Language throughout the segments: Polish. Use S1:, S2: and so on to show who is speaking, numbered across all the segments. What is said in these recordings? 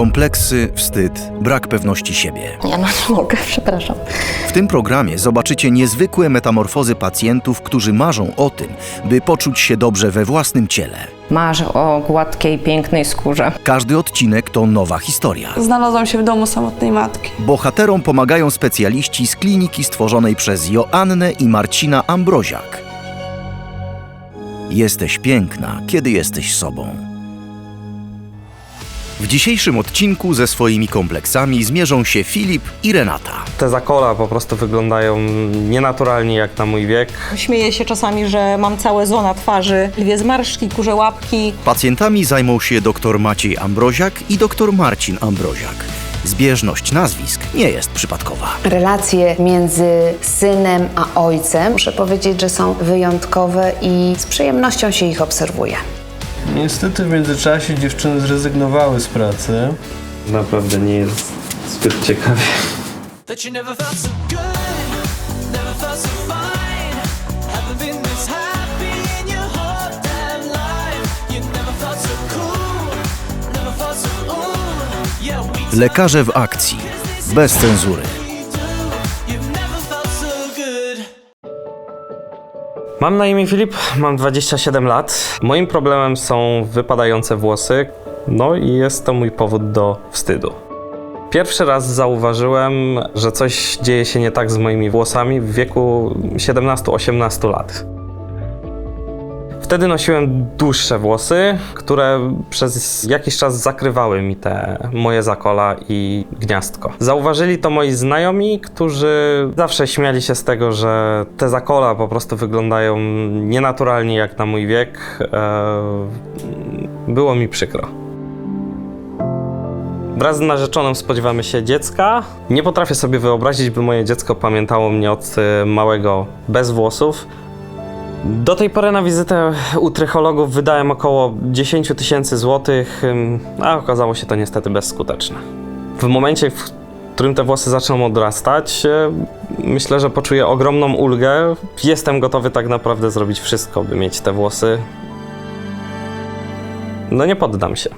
S1: Kompleksy, wstyd, brak pewności siebie.
S2: Ja no nie mogę, przepraszam.
S1: W tym programie zobaczycie niezwykłe metamorfozy pacjentów, którzy marzą o tym, by poczuć się dobrze we własnym ciele.
S2: Marzę o gładkiej, pięknej skórze.
S1: Każdy odcinek to nowa historia.
S3: Znalazłam się w domu samotnej matki.
S1: Bohaterom pomagają specjaliści z kliniki stworzonej przez Joannę i Marcina Ambroziak. Jesteś piękna, kiedy jesteś sobą. W dzisiejszym odcinku ze swoimi kompleksami zmierzą się Filip i Renata.
S4: Te zakola po prostu wyglądają nienaturalnie jak na mój wiek.
S5: Śmieję się czasami, że mam całe zona twarzy, dwie zmarszczki, kurze łapki.
S1: Pacjentami zajmą się dr Maciej Ambroziak i dr Marcin Ambroziak. Zbieżność nazwisk nie jest przypadkowa.
S6: Relacje między synem a ojcem, muszę powiedzieć, że są wyjątkowe i z przyjemnością się ich obserwuje.
S7: Niestety w międzyczasie dziewczyny zrezygnowały z pracy.
S4: Naprawdę nie jest zbyt ciekawie.
S8: that you never felt so good, never felt so fine. Haven't been this happy in your whole damn life. You never felt so cool, never felt so ooh. Yeah, we
S1: Lekarze w akcji. Bez cenzury.
S4: Mam na imię Filip, mam 27 lat. Moim problemem są wypadające włosy, no i jest to mój powód do wstydu. Pierwszy raz zauważyłem, że coś dzieje się nie tak z moimi włosami w wieku 17-18 lat. Wtedy nosiłem dłuższe włosy, które przez jakiś czas zakrywały mi te moje zakola i gniazdko. Zauważyli to moi znajomi, którzy zawsze śmiali się z tego, że te zakola po prostu wyglądają nienaturalnie jak na mój wiek. Eee, Było mi przykro. Wraz z narzeczoną spodziewamy się dziecka. Nie potrafię sobie wyobrazić, by moje dziecko pamiętało mnie od e, małego bez włosów. Do tej pory na wizytę u trychologów wydałem około 10 000 tysięcy złotych, a okazało się to niestety bezskuteczne. W momencie, w którym te włosy zaczną odrastać, e, myślę, że poczuję ogromną ulgę. Jestem gotowy tak naprawdę zrobić wszystko, by mieć te włosy. No nie poddam się.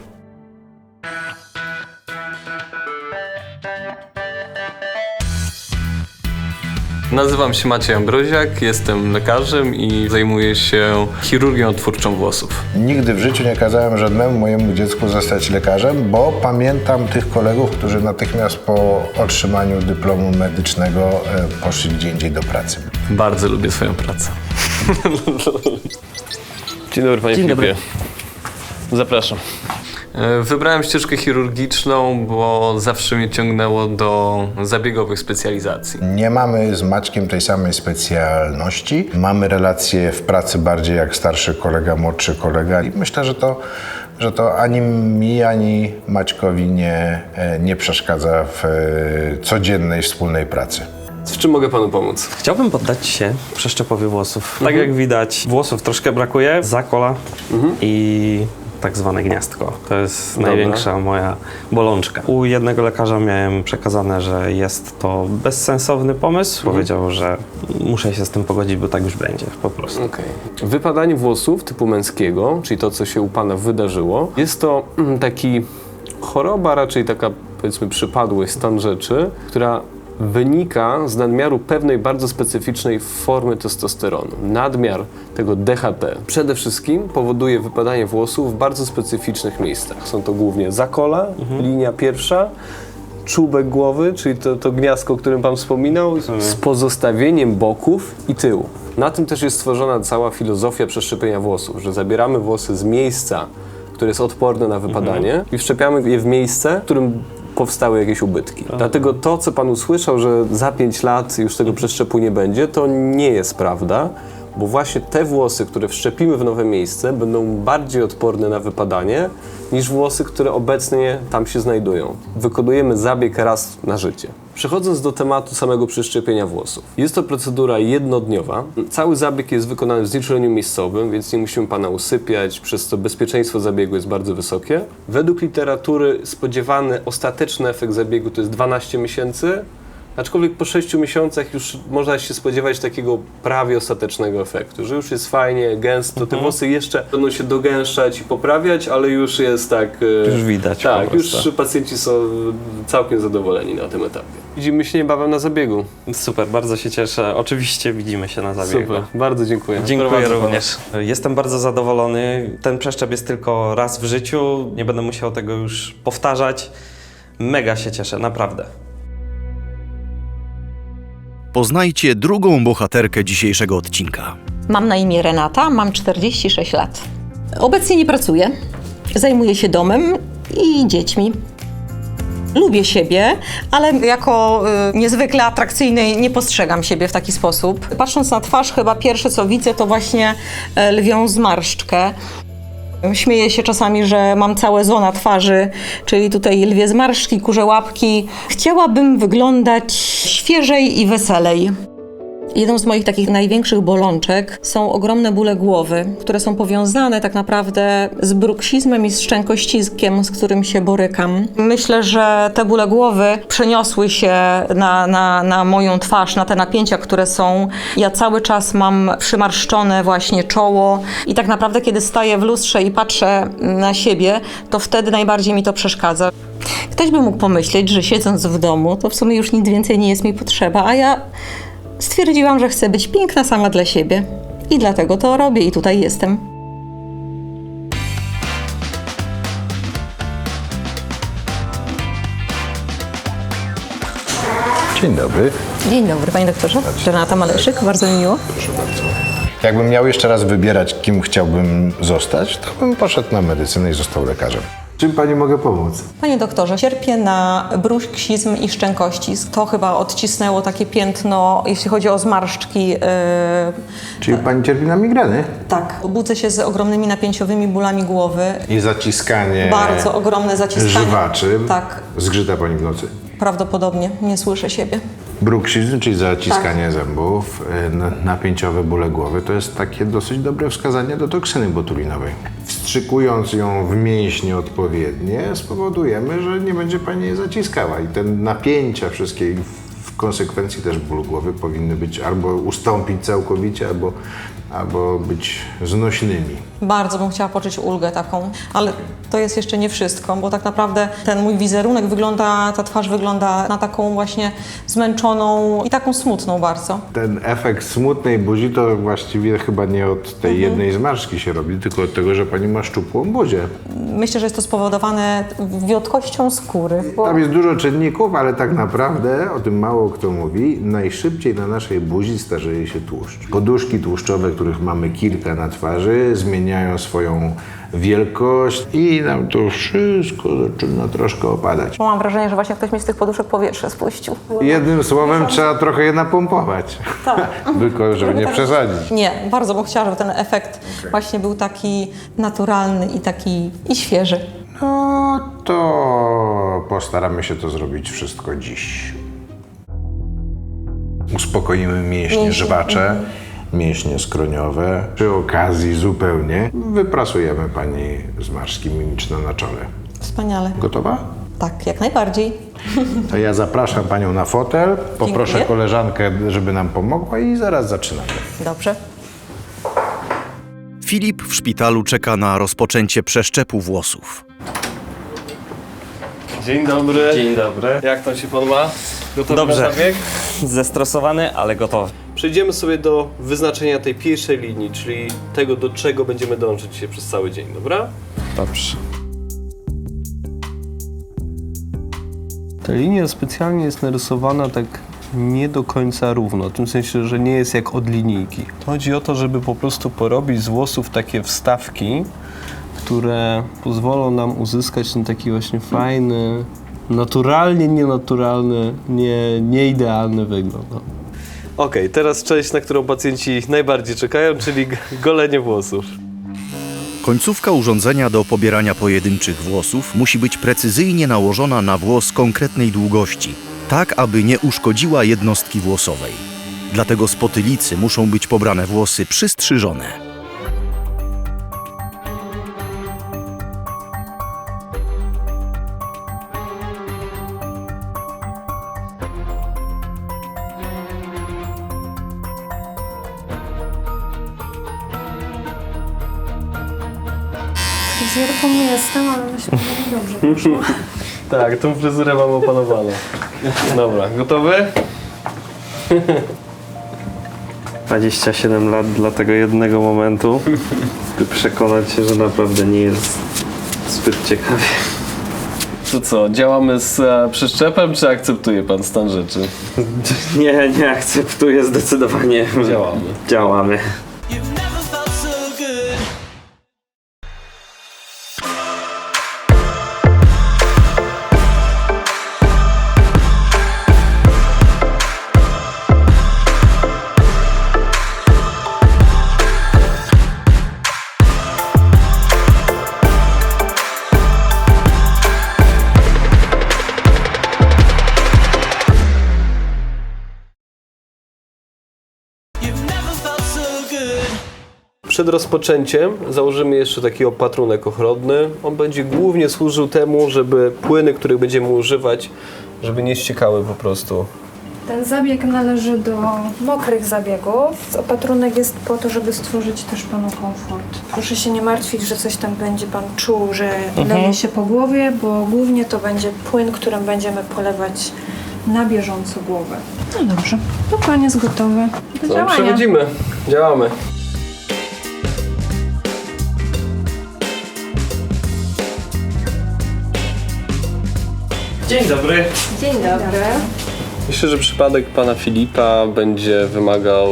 S9: Nazywam się Maciej Ambroziak, jestem lekarzem i zajmuję się chirurgią twórczą włosów.
S10: Nigdy w życiu nie kazałem żadnemu mojemu dziecku zostać lekarzem, bo pamiętam tych kolegów, którzy natychmiast po otrzymaniu dyplomu medycznego e, poszli gdzie indziej do pracy.
S9: Bardzo lubię swoją pracę.
S7: Dzień dobry panie Filipie. Zapraszam.
S9: E, Wybrałem ścieżkę chirurgiczną, bo zawsze mnie ciągnęło do zabiegowych specjalizacji.
S10: Nie mamy z Maćkiem tej samej specjalności. Mamy relacje w pracy bardziej jak starszy kolega, młodszy kolega i myślę, że to, że to ani mi, ani Maćkowi nie, e, nie przeszkadza w e, codziennej wspólnej pracy.
S7: W czym mogę panu pomóc?
S4: Chciałbym poddać się przeszczepowi włosów. Tak jak widać, włosów troszkę brakuje, zakola i tak zwane gniazdko. To jest największa moja bolączka. U jednego lekarza miałem przekazane, że jest to bezsensowny pomysł. Powiedział, że muszę się z tym pogodzić, bo tak już będzie po prostu.
S7: Okej. Wypadanie włosów typu męskiego, czyli to, co się u pana wydarzyło, jest to mm, taki choroba, raczej taka powiedzmy przypadłość, stan rzeczy, która wynika z nadmiaru pewnej bardzo specyficznej formy testosteronu. Nadmiar tego DHT przede wszystkim powoduje wypadanie włosów w bardzo specyficznych miejscach. Są to głównie zakola, linia pierwsza, czubek głowy, czyli to, to gniazdko, o którym Pan wspominał, z pozostawieniem boków i tyłu. Na tym też jest stworzona cała filozofia przeszczepienia włosów, że zabieramy włosy z miejsca, które jest odporne na wypadanie i wszczepiamy je w miejsce, w którym powstały jakieś ubytki. Dlatego to, co Pan usłyszał, że za 5 lat już tego przeszczepu nie będzie, to nie jest prawda, bo właśnie te włosy, które wszczepimy w nowe miejsce, będą bardziej odporne na wypadanie niż włosy, które obecnie tam się znajdują. Wykonujemy zabieg raz na życie. Przechodząc do tematu samego przeszczepienia włosów. Jest to procedura jednodniowa. Cały zabieg jest wykonany w znieczuleniu miejscowym, więc nie musimy pana usypiać, przez co bezpieczeństwo zabiegu jest bardzo wysokie. Według literatury spodziewany ostateczny efekt zabiegu to jest 12 miesięcy, Aczkolwiek po 6 miesiącach już można się spodziewać takiego prawie ostatecznego efektu, że już jest fajnie, gęsto, te włosy jeszcze będą się dogęszczać i poprawiać, ale już jest tak... e,
S4: Już widać
S7: Tak, już pacjenci są całkiem zadowoleni na tym etapie. Widzimy się niebawem na zabiegu.
S4: Super, bardzo się cieszę. Oczywiście widzimy się na zabiegu.
S7: Super, bardzo dziękuję.
S4: Dziękuję również. Jestem bardzo zadowolony. Ten przeszczep jest tylko raz w życiu. Nie będę musiał tego już powtarzać. Mega się cieszę, naprawdę.
S1: Poznajcie drugą bohaterkę dzisiejszego odcinka.
S5: Mam na imię Renata, mam 46 lat. Obecnie nie pracuję. Zajmuję się domem i dziećmi. Lubię siebie, ale jako y, niezwykle atrakcyjnej nie postrzegam siebie w taki sposób. Patrząc na twarz, chyba pierwsze co widzę to właśnie e, lwią zmarszczkę. Śmieję się czasami, że mam całe zo na twarzy, czyli tutaj lwie zmarszczki, kurze łapki. Chciałabym wyglądać świeżej i weselej. Jedną z moich takich największych bolączek są ogromne bóle głowy, które są powiązane tak naprawdę z bruksizmem i z szczękościskiem, z którym się borykam. Myślę, że te bóle głowy przeniosły się na, na, na moją twarz, na te napięcia, które są. Ja cały czas mam przymarszczone właśnie czoło i tak naprawdę kiedy staję w lustrze i patrzę na siebie, to wtedy najbardziej mi to przeszkadza. Ktoś by mógł pomyśleć, że siedząc w domu, to w sumie już nic więcej nie jest mi potrzeba, a ja Stwierdziłam, że chcę być piękna sama dla siebie. I dlatego to robię i tutaj jestem.
S10: Dzień dobry.
S5: Dzień dobry, panie doktorze. Renata Maleszyk, bardzo mi miło.
S10: Jakbym miał jeszcze raz wybierać, kim chciałbym zostać, to bym poszedł na medycynę i został lekarzem. Czym pani mogę pomóc?
S5: Panie doktorze, cierpię na bruksizm i szczękościsk. To chyba odcisnęło takie piętno, jeśli chodzi o zmarszczki. Yy,
S10: Czyli pani cierpi na migreny?
S5: tak, budzę się z ogromnymi napięciowymi bólami głowy.
S10: I zaciskanie
S5: Bardzo ogromne zaciskanie.
S10: żywaczy.
S5: Tak,
S10: Zgrzyta pani w nocy.
S5: prawdopodobnie. Nie słyszę siebie.
S10: Bruksizm, czyli zaciskanie
S5: Tak.
S10: zębów, y, na- napięciowe bóle głowy, to jest takie dosyć dobre wskazanie do toksyny botulinowej. Wstrzykując ją w mięśnie odpowiednie, spowodujemy, że nie będzie pani jej zaciskała i te napięcia wszystkie w konsekwencji też ból głowy powinny być albo ustąpić całkowicie, albo, albo być znośnymi.
S5: Bardzo bym chciała poczuć ulgę taką, ale to jest jeszcze nie wszystko, bo tak naprawdę ten mój wizerunek wygląda, ta twarz wygląda na taką właśnie zmęczoną i taką smutną bardzo.
S10: Ten efekt smutnej buzi to właściwie chyba nie od tej jednej zmarszczki się robi, tylko od tego, że pani ma szczupłą buzię.
S5: Myślę, że jest to spowodowane wiotkością skóry.
S10: Tam jest dużo czynników, ale tak naprawdę, o tym mało kto mówi, najszybciej na naszej buzi starzeje się tłuszcz. Poduszki tłuszczowe, których mamy kilka na twarzy, zmieniają swoją wielkość i nam to wszystko zaczyna troszkę opadać.
S5: Mam wrażenie, że właśnie ktoś mi z tych poduszek powietrze spuścił.
S10: Jednym słowem trzeba trochę je napompować, tylko żeby nie przesadzić.
S5: Nie, bardzo bym chciała, żeby ten efekt właśnie był taki naturalny i taki i świeży.
S10: No to postaramy się to zrobić wszystko dziś. Uspokoimy mięśnie żywacze, mięśnie skroniowe. Przy okazji zupełnie wyprasujemy pani zmarszki mimiczne na czole.
S5: Wspaniale.
S10: Gotowa?
S5: Tak, jak najbardziej.
S10: To ja zapraszam panią na fotel, poproszę
S5: Dziękuję.
S10: koleżankę, żeby nam pomogła i zaraz zaczynamy.
S5: Dobrze.
S1: Filip w szpitalu czeka na rozpoczęcie przeszczepu włosów.
S7: Dzień dobry.
S4: Dzień dobry.
S7: Jak tam się ma? Gotowy
S4: Dobrze.
S7: na zabieg?
S4: Zestresowany, ale gotowy.
S7: Przejdziemy sobie do wyznaczenia tej pierwszej linii, czyli tego, do czego będziemy dążyć dzisiaj przez cały dzień, dobra?
S4: Dobrze.
S7: Ta linia specjalnie jest narysowana tak nie do końca równo, w tym sensie, że nie jest jak od linijki. Chodzi o to, żeby po prostu porobić z włosów takie wstawki, które pozwolą nam uzyskać ten taki właśnie fajny, naturalnie nienaturalny, nie, nieidealny wygląd. no. Okej, teraz część, na którą pacjenci najbardziej czekają, czyli golenie włosów.
S1: Końcówka urządzenia do pobierania pojedynczych włosów musi być precyzyjnie nałożona na włos konkretnej długości, tak aby nie uszkodziła jednostki włosowej. Dlatego z potylicy muszą być pobrane włosy przystrzyżone.
S11: Fryzjerką nie jestem, ale myślę, że mi dobrze poszło.
S7: Tak, tą fryzurę mam opanowaną. Dobra, gotowy?
S4: 27 lat dla tego jednego momentu, by przekonać się, że naprawdę nie jest zbyt ciekawie.
S7: To co, działamy z e, przeszczepem, czy akceptuje pan stan rzeczy?
S4: Nie, nie akceptuję zdecydowanie.
S7: Działamy.
S4: Działamy.
S7: Przed rozpoczęciem założymy jeszcze taki opatrunek ochronny. On będzie głównie służył temu, żeby płyny, których będziemy używać, żeby nie ściekały po prostu.
S11: Ten zabieg należy do mokrych zabiegów. Opatrunek jest po to, żeby stworzyć też panu komfort. Proszę się nie martwić, że coś tam będzie pan czuł, że leje się po głowie, bo głównie to będzie płyn, którym będziemy polewać na bieżąco głowę. No dobrze, to pan jest gotowy do
S7: No,
S11: działania.
S7: przechodzimy, działamy.
S4: Dzień dobry.
S11: Dzień dobry.
S7: Myślę, że przypadek pana Filipa będzie wymagał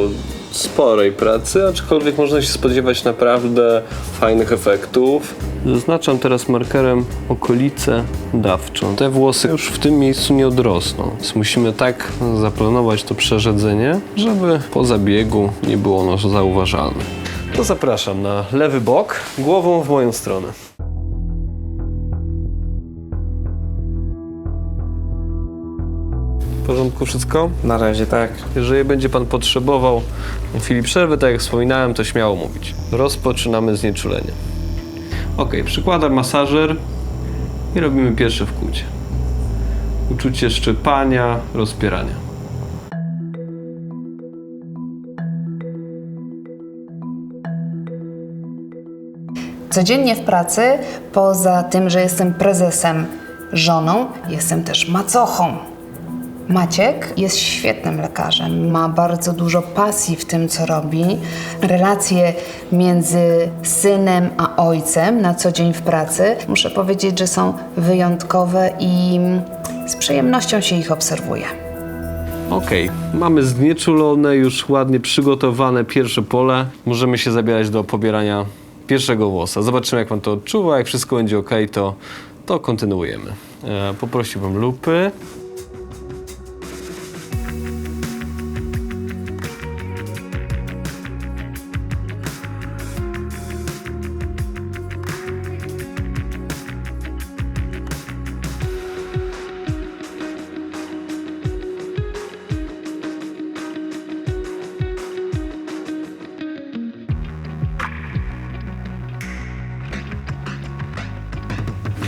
S7: sporej pracy, aczkolwiek można się spodziewać naprawdę fajnych efektów. Zaznaczam teraz markerem okolicę dawczą. Te włosy już w tym miejscu nie odrosną, więc musimy tak zaplanować to przerzedzenie, żeby po zabiegu nie było ono zauważalne. To zapraszam na lewy bok, głową w moją stronę. Porządku wszystko?
S4: Na razie tak.
S7: Jeżeli będzie Pan potrzebował chwili przerwy, tak jak wspominałem, to śmiało mówić. Rozpoczynamy znieczulenie. Ok, przykładam masażer i robimy pierwsze wkłucie. Uczucie szczypania, rozpierania.
S6: Codziennie w pracy, poza tym, że jestem prezesem, żoną, jestem też macochą. Maciek jest świetnym lekarzem, ma bardzo dużo pasji w tym, co robi. Relacje między synem a ojcem na co dzień w pracy, muszę powiedzieć, że są wyjątkowe i z przyjemnością się ich obserwuje.
S7: Ok, mamy znieczulone, już ładnie przygotowane pierwsze pole. Możemy się zabierać do pobierania pierwszego włosa. Zobaczymy, jak Pan to odczuwa. Jak wszystko będzie ok, to, to kontynuujemy. E, poprosiłbym lupy.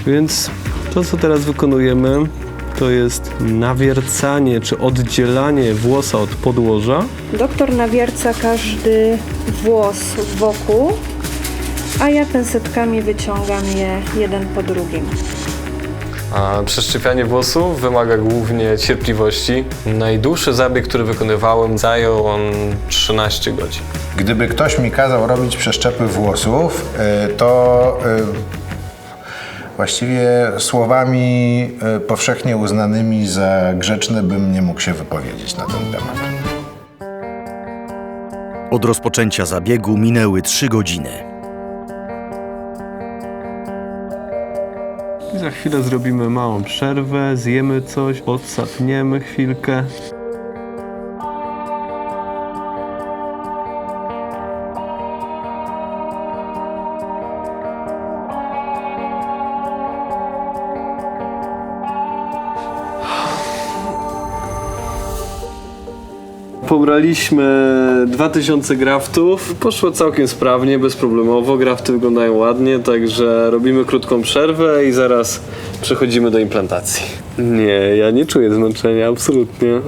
S7: Więc to, co teraz wykonujemy, to jest nawiercanie czy oddzielanie włosa od podłoża.
S11: Doktor nawierca każdy włos wokół, a ja pensetkami wyciągam je jeden po drugim.
S9: A przeszczepianie włosów wymaga głównie cierpliwości. Najdłuższy zabieg, który wykonywałem, zajął on 13 godzin.
S10: Gdyby ktoś mi kazał robić przeszczepy włosów, y, to y, właściwie słowami y, powszechnie uznanymi za grzeczne bym nie mógł się wypowiedzieć na ten temat.
S1: Od rozpoczęcia zabiegu minęły trzy godziny.
S7: Za chwilę zrobimy małą przerwę, zjemy coś, odsapniemy chwilkę. Pobraliśmy 2000 graftów. Poszło całkiem sprawnie, bezproblemowo. Grafty wyglądają ładnie, także robimy krótką przerwę i zaraz przechodzimy do implantacji. Nie, ja nie czuję zmęczenia, absolutnie.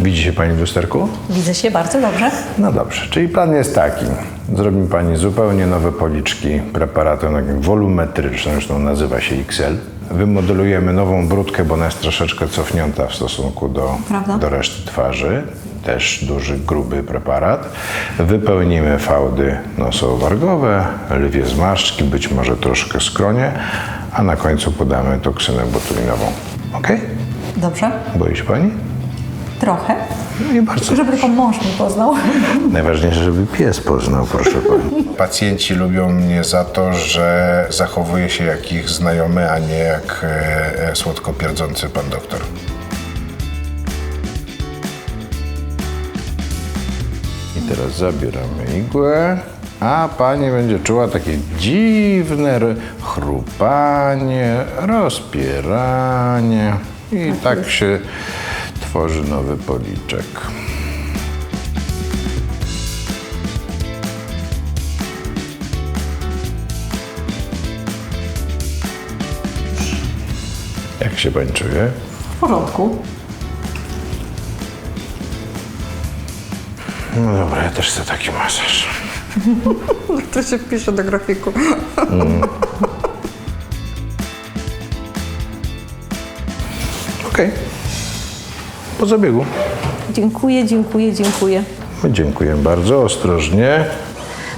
S10: Widzi się pani w lusterku?
S5: Widzę się bardzo dobrze.
S10: No dobrze, czyli plan jest taki. Zrobi mi pani zupełnie nowe policzki preparatem takim wolumetrycznym, zresztą nazywa się XL. Wymodelujemy nową brudkę, bo ona jest troszeczkę cofnięta w stosunku do,
S5: Prawda?
S10: do reszty twarzy. Też duży, gruby preparat. Wypełnimy fałdy nosowargowe, lwie zmarszczki, być może troszkę skronie, a na końcu podamy toksynę botulinową. Ok?
S5: Dobrze?
S10: Boi się pani?
S5: Trochę.
S10: No i bardzo
S5: Żeby tylko mąż mnie poznał.
S10: Najważniejsze, żeby pies poznał, proszę pani. Pacjenci lubią mnie za to, że zachowuję się jak ich znajomy, a nie jak e, e, słodko pierdzący pan doktor. I teraz zabieramy igłę, a pani będzie czuła takie dziwne r- chrupanie, rozpieranie. I tak się tworzy nowy policzek. Jak się pani czuje?
S5: W porządku.
S10: No dobra, ja też chcę taki masaż.
S5: To się wpisze do grafiku.
S10: Okej. Po zabiegu.
S5: Dziękuję, dziękuję, dziękuję.
S10: Dziękuję bardzo, ostrożnie.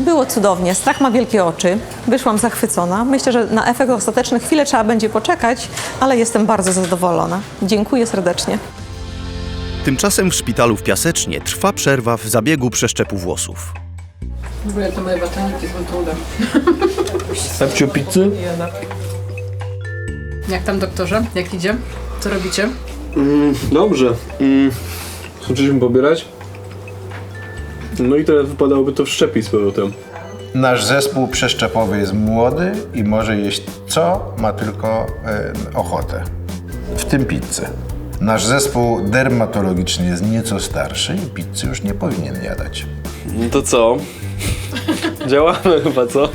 S5: Było cudownie. Strach ma wielkie oczy. Wyszłam zachwycona. Myślę, że na efekt ostateczny chwilę trzeba będzie poczekać, ale jestem bardzo zadowolona. Dziękuję serdecznie.
S1: Tymczasem w szpitalu w Piasecznie trwa przerwa w zabiegu przeszczepu włosów.
S12: Babciu pizzy?
S13: Jak tam doktorze? Jak idzie? Co robicie?
S12: Dobrze. Mm. Skończyliśmy pobierać. No i teraz wypadałoby to wszczepić z powrotem.
S10: Nasz zespół przeszczepowy jest młody i może jeść co ma tylko e, ochotę. W tym pizzę. Nasz zespół dermatologiczny jest nieco starszy i pizzy już nie powinien jadać.
S7: No to co? Działamy chyba, co?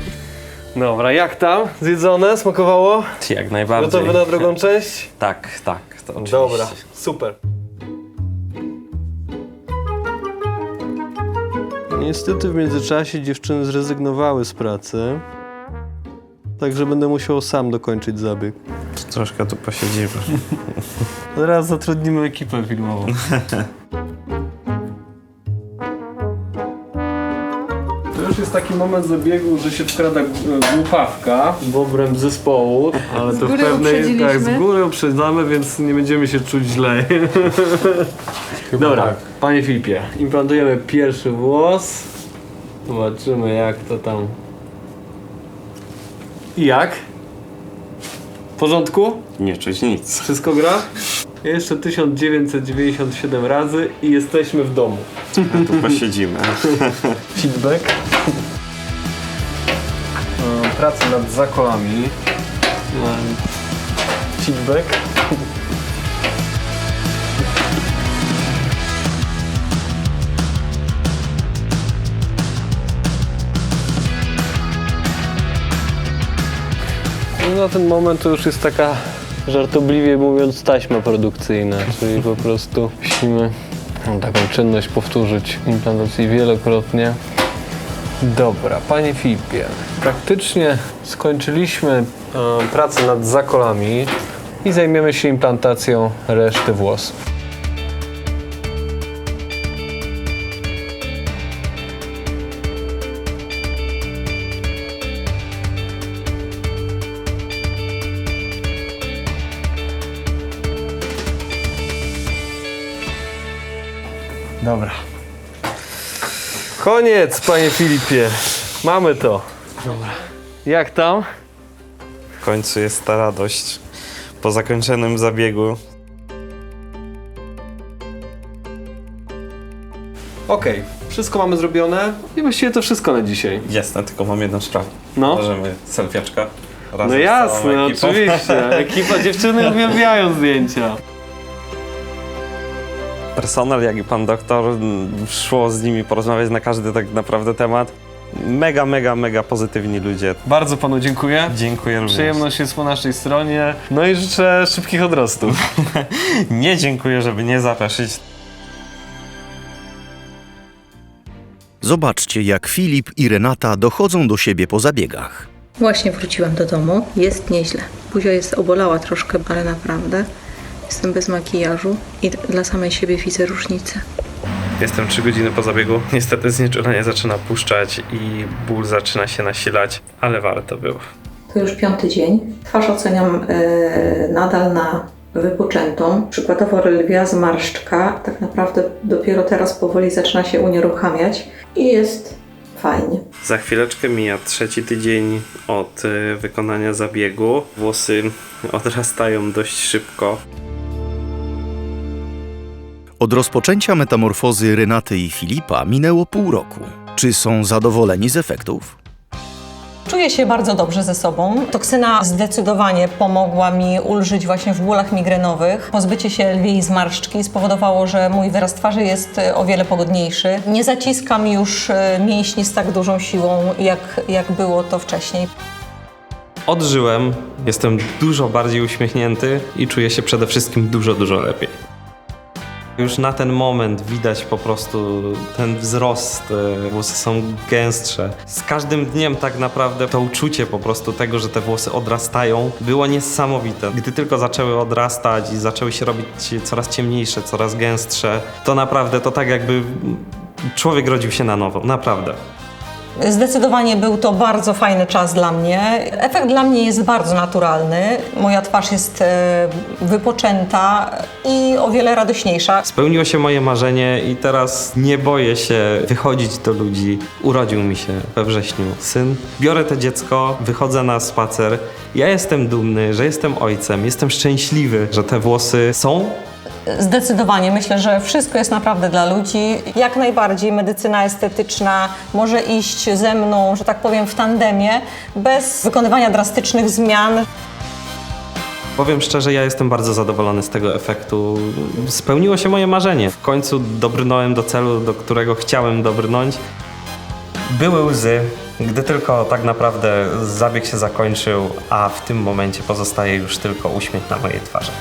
S7: Dobra, jak tam? Zjedzone? Smakowało?
S4: Jak najbardziej.
S7: Gotowy na drugą część?
S4: Tak, tak, oczywiście.
S7: Dobra, super. Niestety w międzyczasie dziewczyny zrezygnowały z pracy. Także będę musiał sam dokończyć zabieg.
S4: Troszkę tu posiedzimy.
S7: Zaraz zatrudnimy ekipę filmową. już jest taki moment zabiegu, że się wkrada g- głupawka w obręb zespołu, ale to w
S13: góry
S7: pewnej tak, z góry uprzedzamy, więc nie będziemy się czuć źle. Dobra, panie Filipie, implantujemy pierwszy włos. Zobaczymy jak to tam. I jak? W porządku?
S4: Nie czuć nic.
S7: Wszystko gra? Jeszcze 1997 razy i jesteśmy w domu.
S4: Tu posiedzimy.
S7: Feedback. Praca nad zakolami. Feedback. No na ten moment to już jest taka żartobliwie mówiąc taśma produkcyjna, czyli po prostu musimy taką czynność powtórzyć implantacji wielokrotnie. Dobra, panie Filipie, praktycznie skończyliśmy e, pracę nad zakolami i zajmiemy się implantacją reszty włosów. Dobra. Koniec, panie Filipie. Mamy to. Dobra. Jak tam?
S4: W końcu jest ta radość. Po zakończonym zabiegu
S7: Okej, wszystko mamy zrobione i właściwie to wszystko na dzisiaj.
S4: jasne, tylko mam jedną sprawę.
S7: No.
S4: Możemy selfieczka? Razem
S7: No
S4: z
S7: jasne,
S4: całą ekipą.
S7: oczywiście. Ekipa dziewczyny uwielbiają zdjęcia.
S4: Personel, jak i pan doktor, szło z nimi porozmawiać na każdy tak naprawdę temat. Mega, mega, mega pozytywni ludzie.
S7: Bardzo panu dziękuję.
S4: Dziękuję również.
S7: Przyjemność jest po naszej stronie. No i życzę szybkich odrostów.
S4: Nie dziękuję, żeby nie zapeszyć.
S1: Zobaczcie, jak Filip i Renata dochodzą do siebie po zabiegach.
S14: Właśnie wróciłam do domu. Jest nieźle. Buzia jest obolała troszkę, ale naprawdę jestem bez makijażu i dla samej siebie widzę różnicę.
S4: Jestem 3 godziny po zabiegu. Niestety znieczulenie zaczyna puszczać i ból zaczyna się nasilać, ale warto było.
S14: To już piąty dzień. Twarz oceniam e, nadal na wypoczętą. Przykładowo lwia zmarszczka tak naprawdę dopiero teraz powoli zaczyna się unieruchamiać i jest fajnie.
S4: Za chwileczkę mija trzeci tydzień od y, wykonania zabiegu. Włosy odrastają dość szybko.
S1: Od rozpoczęcia metamorfozy Renaty i Filipa minęło pół roku. Czy są zadowoleni z efektów?
S5: Czuję się bardzo dobrze ze sobą. Toksyna zdecydowanie pomogła mi ulżyć właśnie w bólach migrenowych. Pozbycie się lwiej zmarszczki spowodowało, że mój wyraz twarzy jest e, o wiele pogodniejszy. Nie zaciskam już e, mięśni z tak dużą siłą, jak, jak było to wcześniej.
S4: Odżyłem, jestem dużo bardziej uśmiechnięty i czuję się przede wszystkim dużo, dużo lepiej. Już na ten moment widać po prostu ten wzrost, e, włosy są gęstsze. Z każdym dniem tak naprawdę to uczucie po prostu tego, że te włosy odrastają było niesamowite. Gdy tylko zaczęły odrastać i zaczęły się robić coraz ciemniejsze, coraz gęstsze, to naprawdę to tak jakby człowiek rodził się na nowo, naprawdę.
S5: Zdecydowanie był to bardzo fajny czas dla mnie. Efekt dla mnie jest bardzo naturalny. Moja twarz jest e, wypoczęta i o wiele radośniejsza.
S4: Spełniło się moje marzenie i teraz nie boję się wychodzić do ludzi. Urodził mi się we wrześniu syn. Biorę to dziecko, wychodzę na spacer. Ja jestem dumny, że jestem ojcem, jestem szczęśliwy, że te włosy są.
S5: Zdecydowanie myślę, że wszystko jest naprawdę dla ludzi. Jak najbardziej medycyna estetyczna może iść ze mną, że tak powiem, w tandemie, bez wykonywania drastycznych zmian.
S4: Powiem szczerze, ja jestem bardzo zadowolony z tego efektu. Spełniło się moje marzenie. W końcu dobrnąłem do celu, do którego chciałem dobrnąć. Były łzy, gdy tylko tak naprawdę zabieg się zakończył, a w tym momencie pozostaje już tylko uśmiech na mojej twarzy.